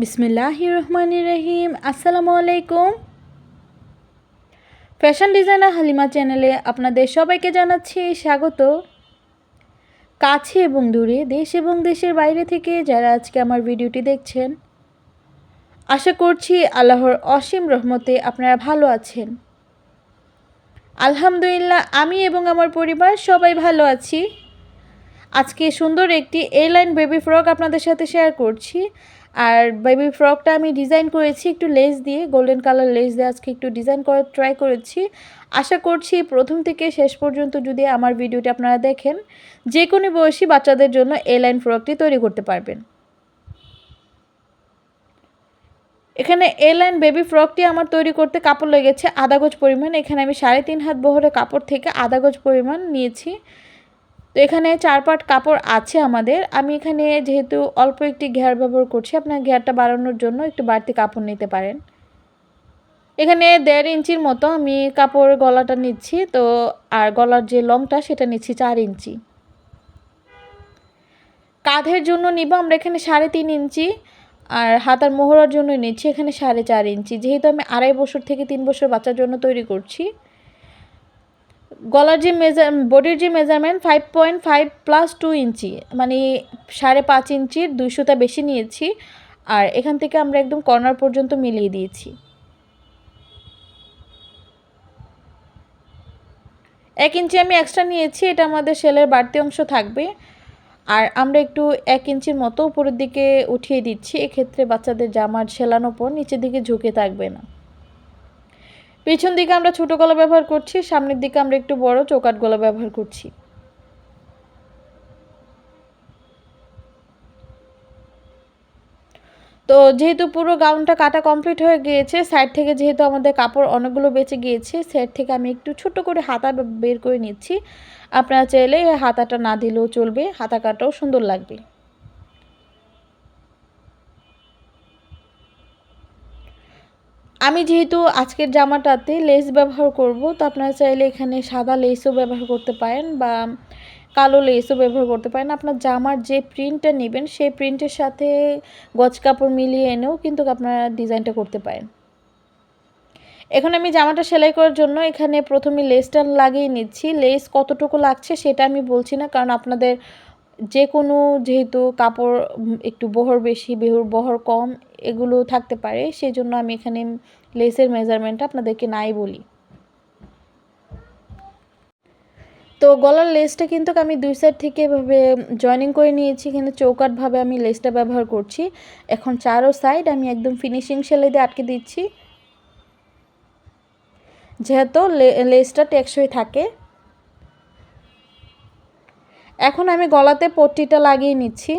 বিসমিল্লাহ রহমান রহিম আসসালামু আলাইকুম। ফ্যাশন ডিজাইনার হালিমা চ্যানেলে আপনাদের সবাইকে জানাচ্ছি স্বাগত। কাছে এবং দূরে, দেশ এবং দেশের বাইরে থেকে যারা আজকে আমার ভিডিওটি দেখছেন, আশা করছি আল্লাহর অসীম রহমতে আপনারা ভালো আছেন। আলহামদুলিল্লাহ, আমি এবং আমার পরিবার সবাই ভালো আছি। আজকে সুন্দর একটি এয়ারলাইন বেবি ফ্রক আপনাদের সাথে শেয়ার করছি। আর বেবি ফ্রকটা আমি ডিজাইন করেছি একটু লেস দিয়ে গোল্ডেন কালার লেস দিয়ে আজকে একটু ডিজাইন করার ট্রাই করেছি। আশা করছি প্রথম থেকে শেষ পর্যন্ত যদি আমার ভিডিওটি আপনারা দেখেন যে কোনো বয়সী বাচ্চাদের জন্য এ লাইন ফ্রকটি তৈরি করতে পারবেন। এখানে এ লাইন বেবি ফ্রকটি আমার তৈরি করতে কাপড় লেগেছে আধা গজ পরিমাণ। এখানে আমি সাড়ে তিন হাত বহরে কাপড় থেকে আধা গজ পরিমাণ নিয়েছি। তো এখানে চার পাট কাপড় আছে আমাদের। আমি এখানে যেহেতু অল্প একটি ঘের ব্যবহার করছি, আপনার ঘেরটা বাড়ানোর জন্য একটু বাড়তি কাপড় নিতে পারেন। এখানে দেড় ইঞ্চির মতো আমি কাপড় গলাটা নিচ্ছি, তো আর গলার যে লংটা সেটা নিচ্ছি চার ইঞ্চি। কাঁধের জন্য নিব, আমরা এখানে সাড়ে তিন ইঞ্চি, আর হাতার মোহরার জন্য নিচ্ছি এখানে সাড়ে চার ইঞ্চি। যেহেতু আমি আড়াই বছর থেকে তিন বছর বাচ্চার জন্য তৈরি করছি গলার যে মেজার বডির যে measurement five point five plus two inch মানে সাড়ে পাঁচ ইঞ্চির দুইশোটা বেশি নিয়েছি। আর এখান থেকে আমরা একদম কর্নার পর্যন্ত মিলিয়ে দিয়েছি। এক ইঞ্চি আমি এক্সট্রা নিয়েছি, এটা আমাদের সেলের বাড়তি অংশ থাকবে। আর আমরা একটু এক ইঞ্চির মতো উপরের দিকে উঠিয়ে দিচ্ছি, এক্ষেত্রে বাচ্চাদের জামার সেলানোর পর নিচের দিকে ঝুঁকে থাকবে না। পিছন দিকে আমরা ছোটো গলা ব্যবহার করছি, সামনের দিকে আমরা একটু বড় চৌকাট গলা ব্যবহার করছি। তো যেহেতু পুরো গাউনটা কাটা কমপ্লিট হয়ে গিয়েছে, সাইড থেকে যেহেতু আমাদের কাপড় অনেকগুলো বেঁচে গিয়েছে, সাইড থেকে আমি একটু ছোট করে হাতা বের করে নিচ্ছি। আপনারা চাইলে হাতাটা না দিলেও চলবে, হাতা কাটাও সুন্দর লাগবে। আমি যেহেতু আজকের জামাটাতে লেস ব্যবহার করব, তো আপনারা চাইলে এখানে সাদা লেসও ব্যবহার করতে পারেন বা কালো লেসও ব্যবহার করতে পারেন। আপনার জামার যে প্রিন্টটা নেবেন, সেই প্রিন্টের সাথে গজ কাপড় মিলিয়ে এনেও কিন্তু আপনারা ডিজাইনটা করতে পারেন। এখন আমি জামাটা সেলাই করার জন্য এখানে প্রথমে লেসটা লাগিয়ে নিচ্ছি। লেস কতটুকু লাগছে সেটা আমি বলছি না, কারণ আপনাদের যে কোনো যেহেতু কাপড় একটু বহর বেশি, বেহুর বহর কম, এগুলো থাকতে পারে। সেই জন্য আমি এখানে লেসের মেজারমেন্টটা আপনাদেরকে নাই বলি। তো গলার লেসটা কিন্তু আমি দুই সাইড থেকে এভাবে জয়েনিং করে নিয়েছি। এখানে চৌকাটভাবে আমি লেসটা ব্যবহার করছি। এখন চারো সাইড আমি একদম ফিনিশিং সেলাই দিয়ে আটকে দিচ্ছি। যেহেতু লেসটা টেকসই থাকে। এখন আমি গলাতে পট্টিটা লাগিয়ে নিচ্ছি।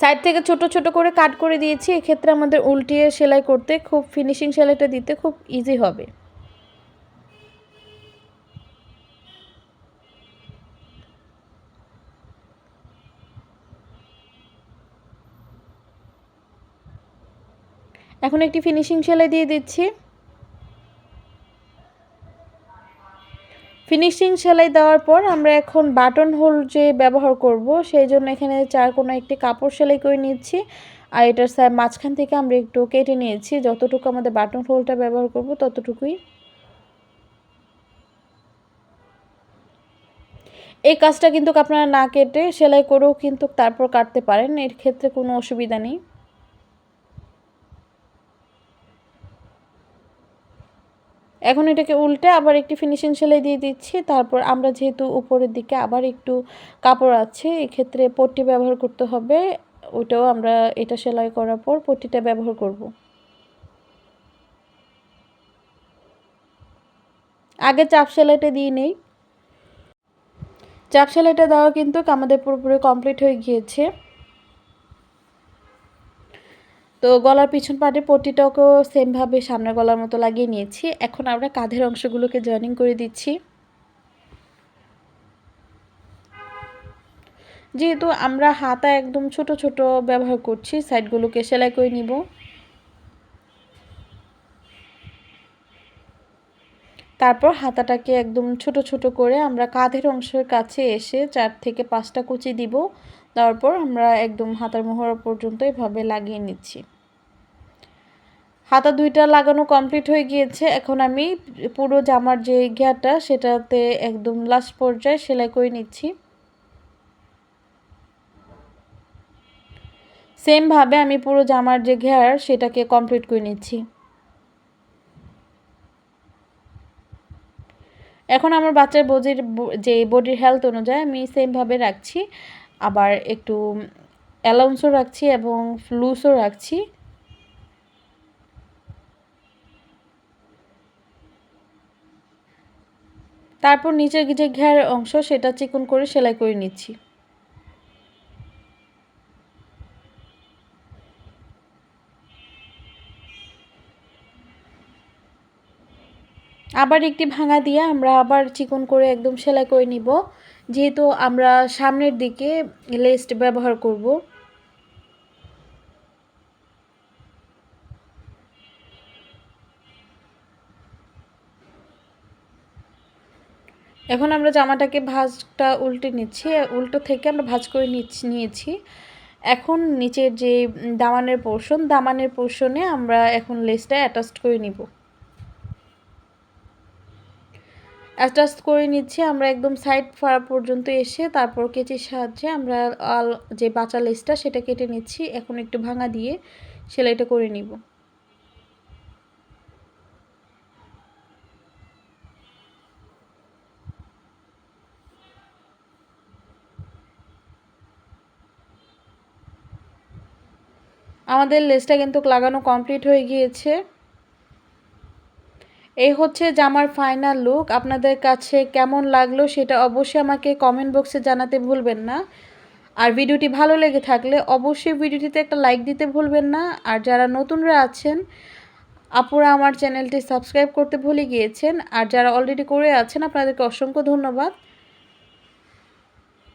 সাইড থেকে ছোট ছোট করে কাট করে দিয়েছি। এক্ষেত্রে আমাদের উল্টিয়ে সেলাই করতে, খুব ফিনিশিং সেলাইটা দিতে খুব ইজি হবে। এখন একটি ফিনিশিং সেলাই দিয়ে দিচ্ছি। ফিনিশিং সেলাই দেওয়ার পর আমরা এখন বাটন হোল যে ব্যবহার করব, সেই জন্য এখানে চার কোনো একটি কাপড় সেলাই করে নিচ্ছি। আর এটার মাঝখান থেকে আমরা একটু কেটে নিয়েছি। যতটুকু আমাদের বাটন হোলটা ব্যবহার করব, ততটুকুই। এই কাজটা কিন্তু আপনারা না কেটে সেলাই করেও কিন্তু তারপর কাটতে পারেন। এর ক্ষেত্রে কোনো অসুবিধা নেই। এখন এটাকে উল্টে আবার একটি ফিনিশিং সেলাই দিয়ে দিচ্ছি। তারপর আমরা যেহেতু উপরের দিকে আবার একটু কাপড় আছে, এক্ষেত্রে পট্টি ব্যবহার করতে হবে। ওটাও আমরা এটা সেলাই করার পর পট্টিটা ব্যবহার করব। আগে চাপ সেলাইটা দিয়ে নেই। চাপ সেলাইটা দেওয়া কিন্তু আমাদের পুরোপুরি কমপ্লিট হয়ে গিয়েছে। তো গলার পিছন পাটে পট্টিটাকেও সেমভাবে সামনের গলার মতো লাগিয়ে নিয়েছি। এখন আমরা কাঁধের অংশগুলোকে জয়েনিং করে দিচ্ছি। যেহেতু আমরা হাতা একদম ছোট ছোট ব্যবহার করছি সাইডগুলোকে সেলাই করে নিব। তারপর হাতাটাকে একদম ছোট ছোট করে আমরা কাঁধের অংশের কাছে এসে চার থেকে পাঁচটা কুচি দিব। তারপর আমরা একদম হাতার মোহরা পর্যন্ত এভাবে লাগিয়ে নিচ্ছি। হাতা দুইটা লাগানো কমপ্লিট হয়ে গিয়েছে। এখন আমি পুরো জামার যে ঘেয়াটা সেটাতে একদম লাস্ট পর্যায়ে সেলাই করে নিচ্ছি। সেমভাবে আমি পুরো জামার যে ঘেয়ার সেটাকে কমপ্লিট করে নিচ্ছি। এখন আমার বাচ্চার বজির যে বডির হেলথ অনুযায়ী আমি সেমভাবে রাখছি। আবার একটু অ্যালাউন্সও রাখছি এবং লুজও রাখছি। তারপর নিচের যে ঘের অংশ, সেটা চিকন করে সেলাই করে নিচ্ছি। আবার একটি ভাঙা দিয়ে আমরা আবার চিকন করে একদম সেলাই করে নিব। যেহেতু আমরা সামনের দিকে লেস্ট ব্যবহার করব। এখন আমরা জামাটাকে ভাজটা উল্টে নিচ্ছি উল্টো থেকে আমরা ভাজ করে নিয়েছি। এখন নিচের যে দামানের পোর্শন দামানের পোর্শনে আমরা এখন লেসটা অ্যাটাচড করে নিব। অ্যাডজাস্ট করে নিচ্ছি, আমরা একদম সাইড ফাড়া পর্যন্ত এসে তারপর কেচির সাহায্যে আমরা যে বাঁচা লেসটা সেটা কেটে নিচ্ছি। এখন একটু ভাঙা দিয়ে সেলাইটা করে নিব। আমাদের লেসটা কিন্তু লাগানো কমপ্লিট হয়ে গিয়েছে। এই হচ্ছে জামার ফাইনাল লুক আপনাদের কাছে কেমন লাগল সেটা অবশ্যই আমাকে কমেন্ট বক্সে জানাতে ভুলবেন না। আর ভিডিওটি ভালো লেগে থাকলে অবশ্যই ভিডিওটিতে একটা লাইক দিতে ভুলবেন না। আর যারা নতুনরা আছেন, আপুরা আমার চ্যানেলটি সাবস্ক্রাইব করতে ভুলে গিয়েছেন। আর যারা অলরেডি করে আছেন, আপনাদেরকে অসংখ্য ধন্যবাদ।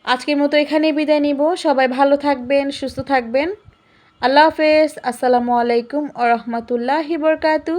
আজকের মতো এখানেই বিদায় নিব। সবাই ভালো থাকবেন, সুস্থ থাকবেন। আল্লাহ হাফেজ আসসালামু আলাইকুম আ রহমতুল্লাহি বরকাতু